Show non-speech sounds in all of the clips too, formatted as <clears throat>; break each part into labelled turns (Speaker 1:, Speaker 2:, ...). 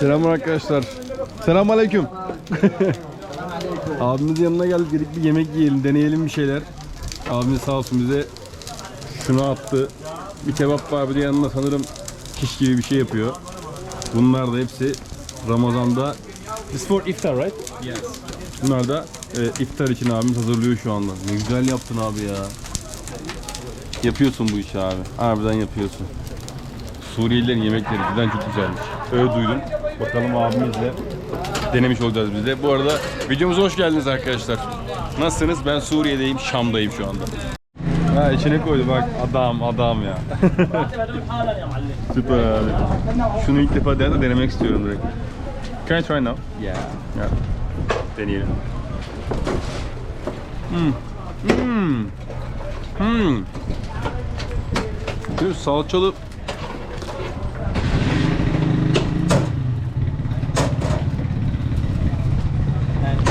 Speaker 1: Selam arkadaşlar. Selam aleyküm. <laughs> Abimizin yanına geldik dedik bir yemek yiyelim, deneyelim bir şeyler. Abimiz sağ olsun bize şunu attı. Bir kebap var bir de yanına sanırım kiş gibi bir şey yapıyor. Bunlar da hepsi Ramazan'da
Speaker 2: This for iftar, right?
Speaker 1: Yes. Bunlar da e, iftar için abimiz hazırlıyor şu anda. Ne güzel yaptın abi ya. Yapıyorsun bu işi abi. Harbiden yapıyorsun. Suriyelilerin yemekleri cidden çok güzelmiş. Öyle duydum. Bakalım abimizle denemiş olacağız biz de. Bu arada videomuza hoş geldiniz arkadaşlar. Nasılsınız? Ben Suriye'deyim, Şam'dayım şu anda. Ha içine koydu bak adam adam ya. <laughs> Süper abi. Şunu ilk defa de denemek istiyorum direkt. Can I try now?
Speaker 2: Yeah.
Speaker 1: Ya. Deneyelim. Hmm. Hmm. Hmm. Şu salçalı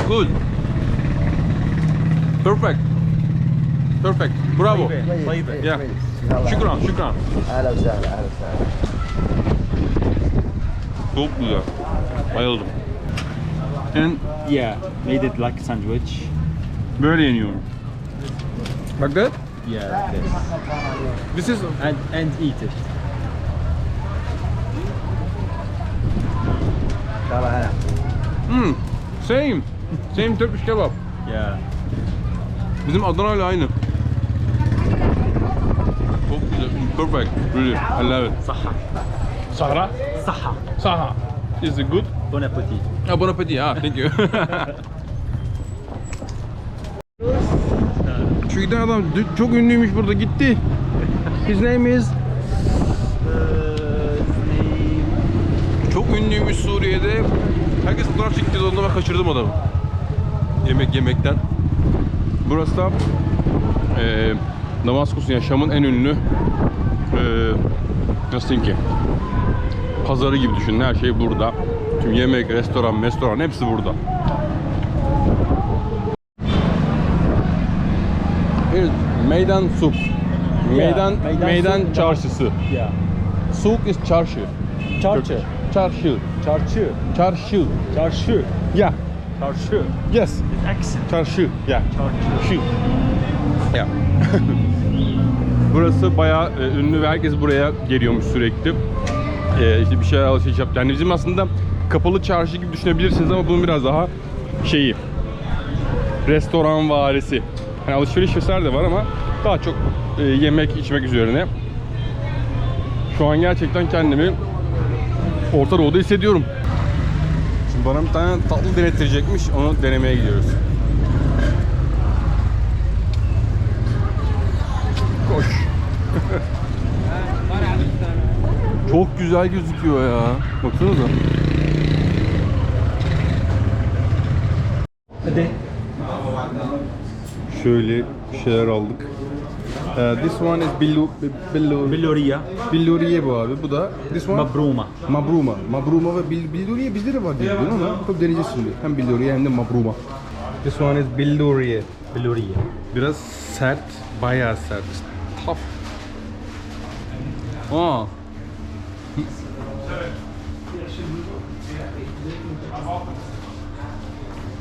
Speaker 1: Good. Perfect. Perfect. Bravo. Please, Yeah. Şükran, şükran.
Speaker 3: Hala güzel, hala güzel.
Speaker 1: Çok güzel. Bayıldım. And
Speaker 2: Yeah, made it like sandwich.
Speaker 1: böyle yeniyorum. Bak that.
Speaker 2: Yeah, this.
Speaker 1: This is
Speaker 2: And and eat it.
Speaker 3: Hala hala. Eh?
Speaker 1: Hmm, same. Same Turkish kebap.
Speaker 2: Yeah.
Speaker 1: Bizim Adana ile aynı. Çok güzel. Perfect. Really. I love it.
Speaker 2: Saha.
Speaker 1: Sahra?
Speaker 2: Saha.
Speaker 1: Saha. Is it good?
Speaker 2: Bon appetit.
Speaker 1: Ha, bon appetit. Ah, thank you. <laughs> Şu giden adam çok ünlüymüş burada gitti. His name is Çok ünlüymüş Suriye'de. Herkes fotoğraf çekti onunla ben kaçırdım adamı. Yemek yemekten. Burası da eee Damaskus'un ya Şam'ın en ünlü eee nasıl diyeyim ki pazarı gibi düşünün her şey burada. Tüm yemek, restoran, restoran hepsi burada. Here's meydan sup. Meydan
Speaker 2: meydan
Speaker 1: meydan
Speaker 2: sup.
Speaker 1: çarşısı.
Speaker 2: Yeah.
Speaker 1: Souk is çarşı.
Speaker 2: Çarşı.
Speaker 1: Çarşı.
Speaker 2: Çarşı.
Speaker 1: Çarşı.
Speaker 2: Çarşı.
Speaker 1: Yeah.
Speaker 2: Çarşı.
Speaker 1: Yes.
Speaker 2: With accent.
Speaker 1: Çarşı. Yeah.
Speaker 2: Çarşı.
Speaker 1: Şu. Ya. Burası bayağı e, ünlü ve herkes buraya geliyormuş sürekli. E, işte bir şeyler alışveriş yap. Yani bizim aslında kapalı çarşı gibi düşünebilirsiniz ama bunun biraz daha şeyi restoran varisi. Yani alışveriş vesaire de var ama daha çok e, yemek içmek üzerine. Şu an gerçekten kendimi Orta Doğu'da hissediyorum. Bana bir tane tatlı denettirecekmiş. Onu denemeye gidiyoruz. Koş. <laughs> Çok güzel gözüküyor ya. Baksanıza.
Speaker 2: Hadi.
Speaker 1: Şöyle şeyler aldık. Ee, this one is billu, billu,
Speaker 2: Billuriya.
Speaker 1: billuriye bu abi. Bu da this one
Speaker 2: Mabruma.
Speaker 1: mabruma. Mabruma ve bil, billuriye bizde de var diye biliyorum ama tabii deneyeceğiz şimdi. Hem billuriye hem de mabruma. This one is billuriye.
Speaker 2: Billuriya.
Speaker 1: Biraz sert, bayağı sert. Tough. Aa.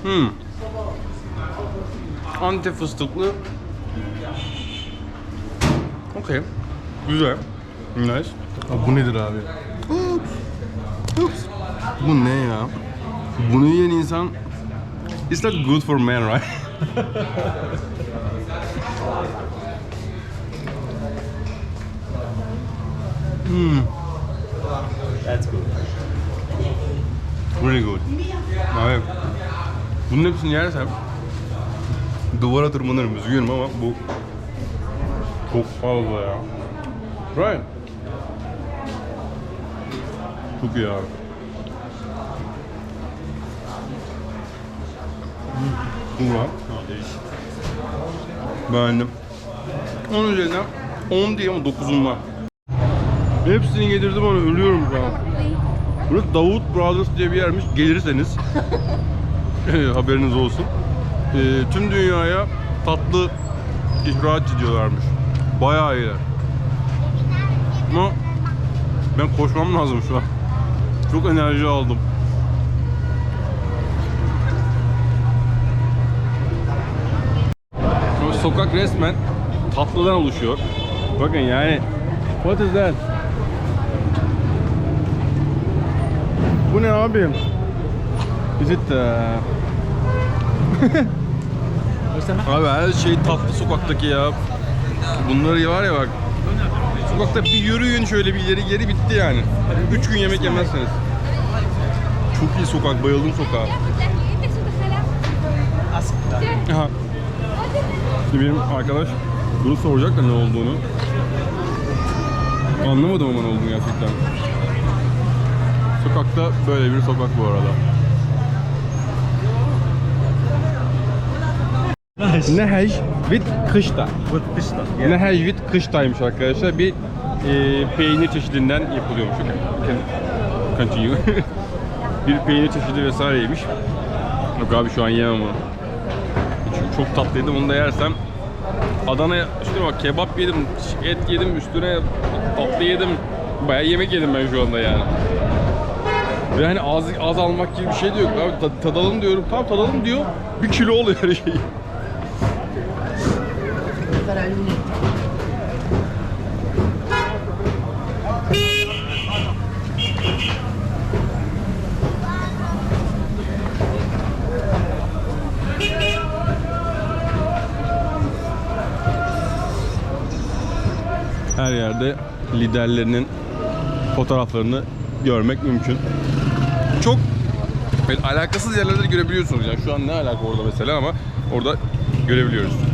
Speaker 1: Hmm. Antep fıstıklı. Okey. Güzel. Nice. Aa, bu nedir abi? Ups. Ups. Bu ne ya? Bunu yiyen insan It's not good for men, right? <laughs>
Speaker 2: That's good.
Speaker 1: Really good. Abi, bunun hepsini yersem duvara tırmanırım üzgünüm ama bu çok fazla ya. Right. Çok iyi abi. Var. Beğendim. Onun üzerinden 10 değil ama 9'um var. Hepsini yedirdim bana ölüyorum şu an. Burası Davut Brothers diye bir yermiş. Gelirseniz <laughs> haberiniz olsun. Ee, tüm dünyaya tatlı ihraç ediyorlarmış. Bayağı iyiler. Ama ben koşmam lazım şu an. Çok enerji aldım. O sokak resmen tatlıdan oluşuyor. Bakın yani What is that? Bu ne abi? Is it uh... <laughs> Abi her şey tatlı sokaktaki ya. Bunları var ya bak. Sokakta bir yürüyün şöyle bir ileri geri bitti yani. Üç gün yemek yemezsiniz. Çok iyi sokak, bayıldım sokağa. Aha. Şimdi benim arkadaş bunu soracak da ne olduğunu. Anlamadım ama ne olduğunu gerçekten. Sokakta böyle bir sokak bu arada. Nehej with kışta.
Speaker 2: With pista.
Speaker 1: Nehej with kıştaymış arkadaşlar. Bir e, peynir çeşidinden yapılıyormuş. Okay. Continue. <laughs> bir peynir çeşidi vesaireymiş. Yok abi şu an yemem onu. Çünkü çok tatlıydı. Bunu da yersem Adana'ya üstüne bak kebap yedim, et yedim, üstüne tatlı yedim. Bayağı yemek yedim ben şu anda yani. Ve hani az, az almak gibi bir şey de yok. Abi ta- tadalım diyorum. Tamam tadalım diyor. Bir kilo oluyor her şey. Her yerde liderlerinin fotoğraflarını görmek mümkün. Çok alakasız yerlerde de görebiliyorsunuz yani şu an ne alaka orada mesela ama orada görebiliyoruz.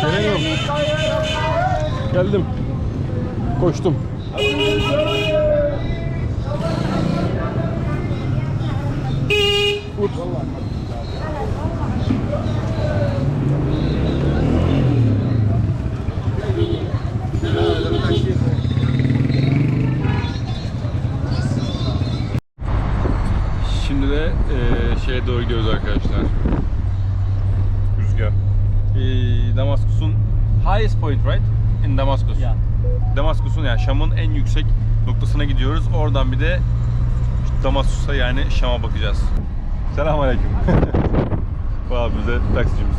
Speaker 1: Selam. Geldim. Koştum. Ups. Şimdi de eee şeye doğru gidiyoruz arkadaşlar. Rüzgar. Eee Damaskus'un highest point right? In Damascus.
Speaker 2: Yeah.
Speaker 1: Damaskus'un yani Şam'ın en yüksek noktasına gidiyoruz. Oradan bir de Damaskus'a yani Şam'a bakacağız. Selamünaleyküm. <laughs> Bu abimiz de taksicimiz. <laughs>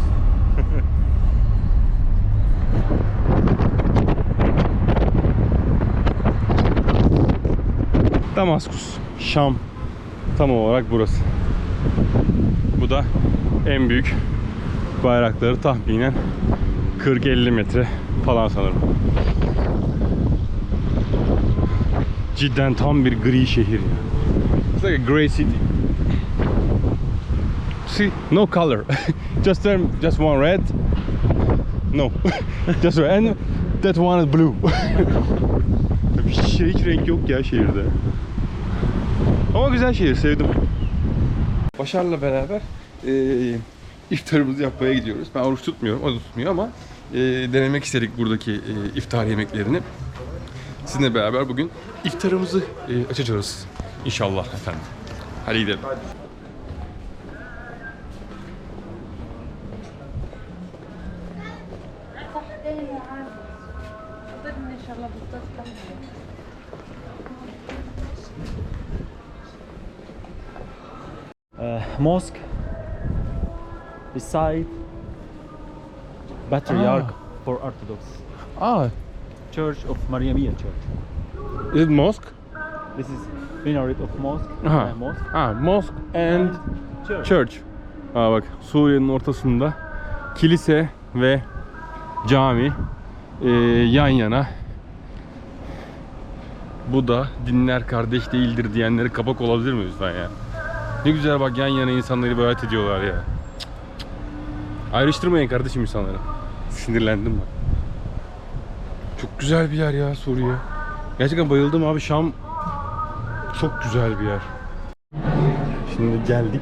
Speaker 1: Damaskus, Şam tam olarak burası. Bu da en büyük bayrakları tahminen 40-50 metre falan sanırım. Cidden tam bir gri şehir ya. It's like a grey city. See, no color. <laughs> just there, just one red. No, <laughs> just red. And that one is blue. <laughs> hiç, hiç renk yok ya şehirde. Ama güzel şehir, sevdim. Başar'la beraber e, iftarımızı yapmaya gidiyoruz. Ben oruç tutmuyorum, o da tutmuyor ama e, denemek istedik buradaki e, iftar yemeklerini. Sizinle beraber bugün iftarımızı e, açacağız. İnşallah efendim. Hadi gidelim.
Speaker 2: Mosque. Beside. Patriarch for Orthodox.
Speaker 1: Ah,
Speaker 2: Church of Mariamia Church.
Speaker 1: is it mosque?
Speaker 2: This is minaret of mosque.
Speaker 1: Aha.
Speaker 2: uh, mosque.
Speaker 1: Ah, mosque and
Speaker 2: Church.
Speaker 1: church. Aa bak Suriye'nin ortasında kilise ve cami e, yan yana. Bu da dinler kardeş değildir diyenleri kapak olabilir mi lütfen ya? Ne güzel bak yan yana insanları ibadet ediyorlar ya. Ayrıştırmayın kardeşim insanları. Sinirlendim bak. Çok güzel bir yer ya Suriye. Gerçekten bayıldım abi Şam çok güzel bir yer. Şimdi geldik,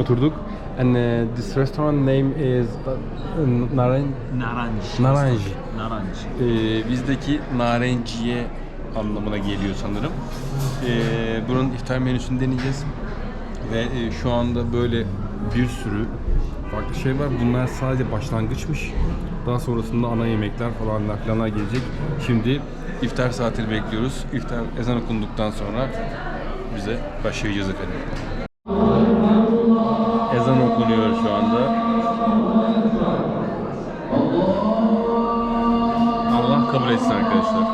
Speaker 1: oturduk. And uh, this restaurant name is uh, Naren
Speaker 2: Naranj.
Speaker 1: Naranj.
Speaker 2: Naranj.
Speaker 1: Ee, bizdeki narenciye anlamına geliyor sanırım. Ee, bunun iftar menüsünü deneyeceğiz. Ve e, şu anda böyle bir sürü farklı şey var. Bunlar sadece başlangıçmış. Daha sonrasında ana yemekler falan filanlar gelecek. Şimdi iftar saatini bekliyoruz. İftar ezan okunduktan sonra bize başlayacağız efendim. Ezan okunuyor şu anda. Allah kabul etsin arkadaşlar.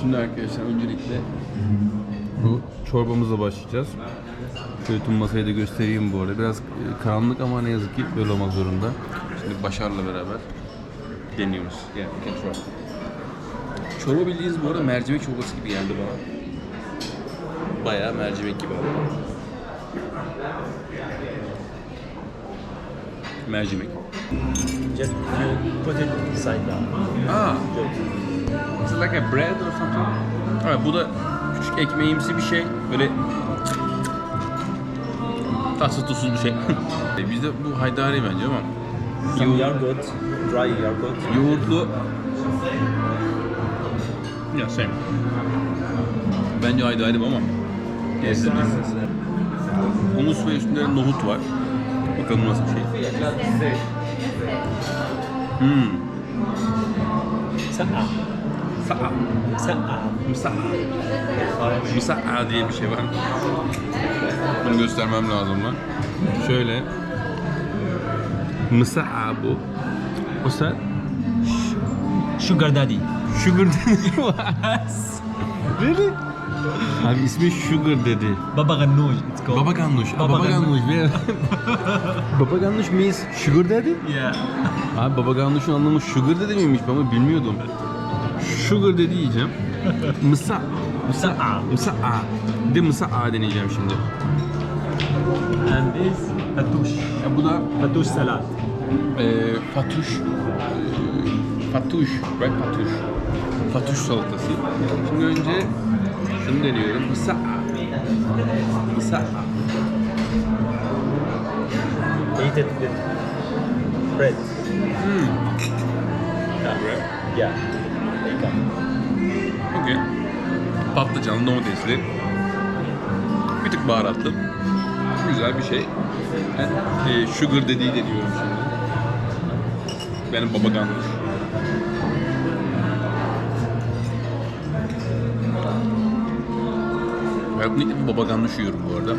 Speaker 1: Şimdi arkadaşlar öncelikle bu çorbamızla başlayacağız. Şöyle tüm masayı da göstereyim bu arada. Biraz e, karanlık ama ne yazık ki böyle olmak zorunda. Şimdi Başar'la beraber deniyoruz. Gel, gel çorba. Çorba bildiğiniz bu arada mercimek çorbası gibi geldi bana. Bayağı mercimek gibi oldu. Mercimek.
Speaker 2: Just you put it inside down.
Speaker 1: Aa. Is it like a bread or something? Evet, bu da küçük ekmeğimsi bir şey. Böyle tatsız tuzsuz bir şey. <laughs> Bizde bu haydari bence ama
Speaker 2: Some yogurt, dry yogurt.
Speaker 1: yoğurtlu ya same. Bence haydari bu ama lezzetli. Humus ve üstünde nohut var. Bakalım nasıl bir şey. Hmm.
Speaker 2: Sa'a.
Speaker 1: Sa'a.
Speaker 2: Sa'a.
Speaker 1: Musa'a. Musa'a diye bir şey var. Bunu göstermem lazım lan. Şöyle. Musa'a bu. Sen?
Speaker 2: Sugar daddy.
Speaker 1: Sugar dedi. <laughs> really? Abi ismi Sugar dedi.
Speaker 2: Baba ganoush it's called.
Speaker 1: Baba Ganoush.
Speaker 2: Baba
Speaker 1: Baba
Speaker 2: Ganoush. <laughs>
Speaker 1: Baba Ganoush means Sugar dedi.
Speaker 2: Yeah.
Speaker 1: Abi Baba Ganoush'un anlamı Sugar dedi miymiş ben bilmiyordum. Sugar dedi yiyeceğim. <laughs> Mısa.
Speaker 2: Musa'a.
Speaker 1: Mısa'a. Bir de mısa'a deneyeceğim şimdi.
Speaker 2: And this fatouche.
Speaker 1: Ya bu da
Speaker 2: Fatouche salad.
Speaker 1: e, fatuş. E, fatuş. Right fatuş. Fatuş salatası. Şimdi önce şunu deniyorum. Mısa'a. Mısa'a.
Speaker 2: Eat it with bread.
Speaker 1: Hmm.
Speaker 2: Yeah. Yeah.
Speaker 1: Patlıcanlı, domatesli. Bir tık baharatlı. Güzel bir şey. Ben e, sugar dediği deniyorum şimdi. Benim baba. Ben bunu ilk baba ganoush yiyorum bu arada.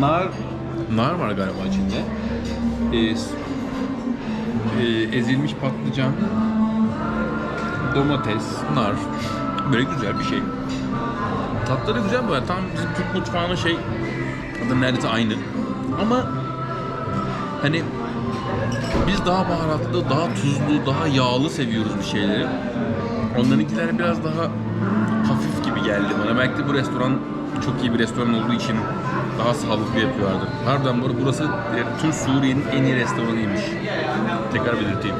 Speaker 1: Nar, nar var galiba içinde. E, e, ezilmiş patlıcan, domates, nar. Böyle güzel bir şey. Tatları güzel böyle. Tam bizim Türk mutfağının şey adı neredeyse aynı. Ama hani biz daha baharatlı, daha tuzlu, daha yağlı seviyoruz bir şeyleri. Onlarınkiler biraz daha hafif gibi geldi bana. Belki de bu restoran çok iyi bir restoran olduğu için daha sağlıklı yapıyorlardı. Bu- burası e, tüm Suriye'nin en iyi restoranıymış. Tekrar belirteyim.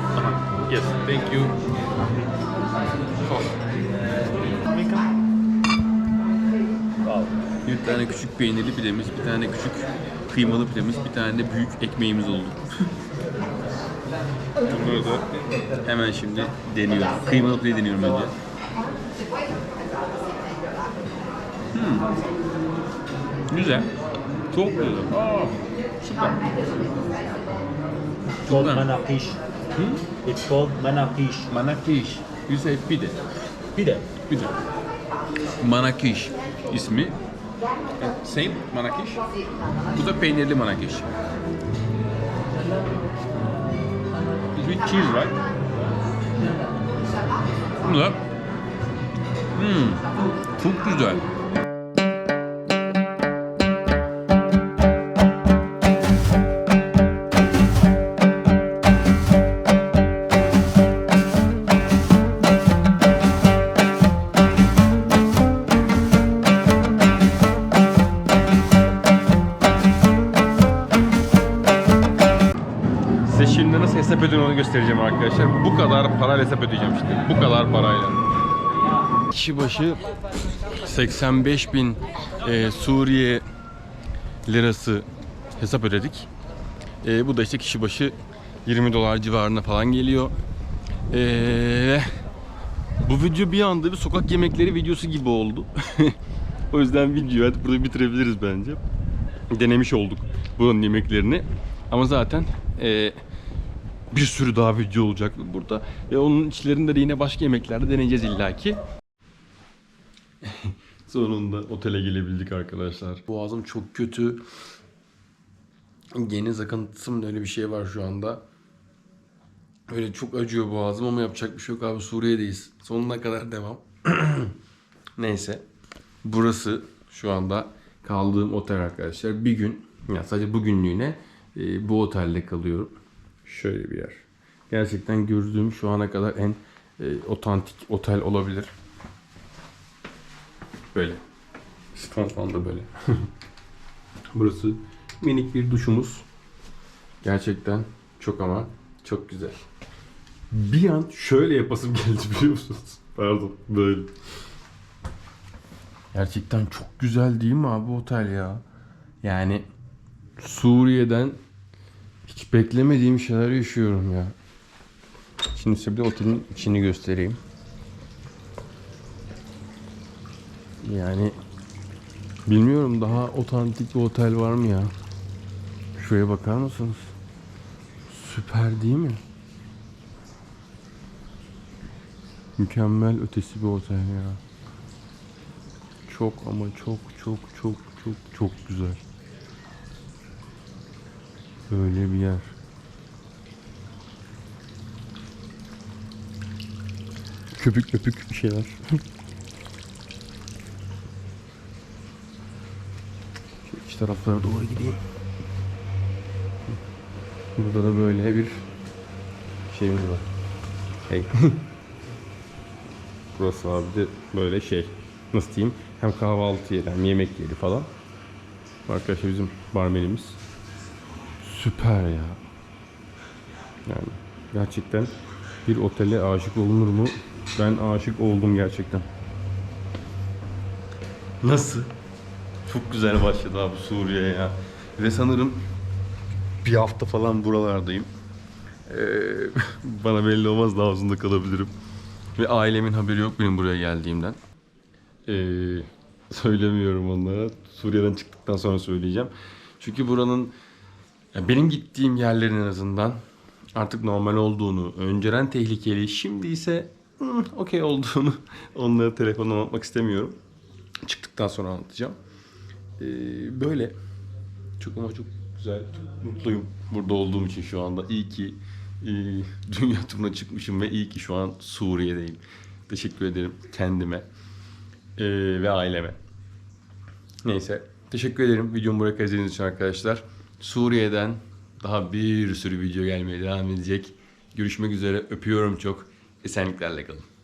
Speaker 1: Yes, thank you. Bir tane küçük peynirli pidemiz, bir tane küçük kıymalı pidemiz, bir tane de büyük ekmeğimiz oldu. Bunları da hemen şimdi deniyorum. Kıymalı pide deniyorum önce. Hmm. Güzel. Çok güzel. Aa, süper. Güzel.
Speaker 2: manakish.
Speaker 1: Hmm?
Speaker 2: It's called manakish.
Speaker 1: Manakish. You say pide.
Speaker 2: Pide.
Speaker 1: Pide. Manakish ismi. Same Manakish. Bu da peynirli Manakish. It's with cheese, right? Bu da hmm, çok güzel. Göstereceğim arkadaşlar. Bu kadar parayla hesap ödeyeceğim işte. Bu kadar parayla. Kişi başı 85 bin e, Suriye lirası hesap ödedik. E, bu da işte kişi başı 20 dolar civarına falan geliyor. E, bu video bir anda bir sokak yemekleri videosu gibi oldu. <laughs> o yüzden videoyu hadi burada bitirebiliriz bence. Denemiş olduk. buranın yemeklerini. Ama zaten e, bir sürü daha video olacak burada. Ve onun içlerinde de yine başka yemekler de deneyeceğiz illaki. <laughs> Sonunda otele gelebildik arkadaşlar. Boğazım çok kötü. Geniz akıntısı öyle bir şey var şu anda. Öyle çok acıyor boğazım ama yapacak bir şey yok abi Suriye'deyiz. Sonuna kadar devam. <clears throat> Neyse. Burası şu anda kaldığım otel arkadaşlar. Bir gün, ya sadece bugünlüğüne e, bu otelde kalıyorum. Şöyle bir yer. Gerçekten gördüğüm şu ana kadar en e, otantik otel olabilir. Böyle. Sifon falan da böyle. <laughs> Burası minik bir duşumuz. Gerçekten çok ama çok güzel. Bir an şöyle yapasım <laughs> geldi biliyor musunuz? Pardon böyle. Gerçekten çok güzel değil mi abi otel ya? Yani Suriye'den hiç beklemediğim şeyler yaşıyorum ya. Şimdi size bir otelin içini göstereyim. Yani bilmiyorum daha otantik bir otel var mı ya? Şuraya bakar mısınız? Süper değil mi? Mükemmel ötesi bir otel ya. Çok ama çok çok çok çok çok güzel. Böyle bir yer. Köpük köpük bir şeyler. İç taraflara doğru gideyim. Burada da böyle bir şeyimiz var. Hey. <laughs> Burası abi de böyle şey. Nasıl diyeyim? Hem kahvaltı yeri hem yemek yeri falan. Arkadaşlar bizim barmenimiz. Süper ya. Yani gerçekten bir otele aşık olunur mu? Ben aşık oldum gerçekten. Nasıl? Çok güzel başladı abi Suriye ya. Ve sanırım bir hafta falan buralardayım. Ee, <laughs> bana belli olmaz daha uzun da kalabilirim. Ve ailemin haberi yok benim buraya geldiğimden. Ee, söylemiyorum onlara. Suriye'den çıktıktan sonra söyleyeceğim. Çünkü buranın benim gittiğim yerlerin en azından artık normal olduğunu, önceden tehlikeli, şimdi ise hmm, okey olduğunu <laughs> onlara telefonla anlatmak istemiyorum. Çıktıktan sonra anlatacağım. Ee, böyle çok ama çok güzel, mutluyum burada olduğum için şu anda. İyi ki e, <laughs> dünya turuna çıkmışım ve iyi ki şu an Suriye'deyim. Teşekkür ederim kendime e, ve aileme. Neyse. Teşekkür ederim videomu buraya izlediğiniz için arkadaşlar. Suriye'den daha bir sürü video gelmeye devam edecek. Görüşmek üzere. Öpüyorum çok. Esenliklerle kalın.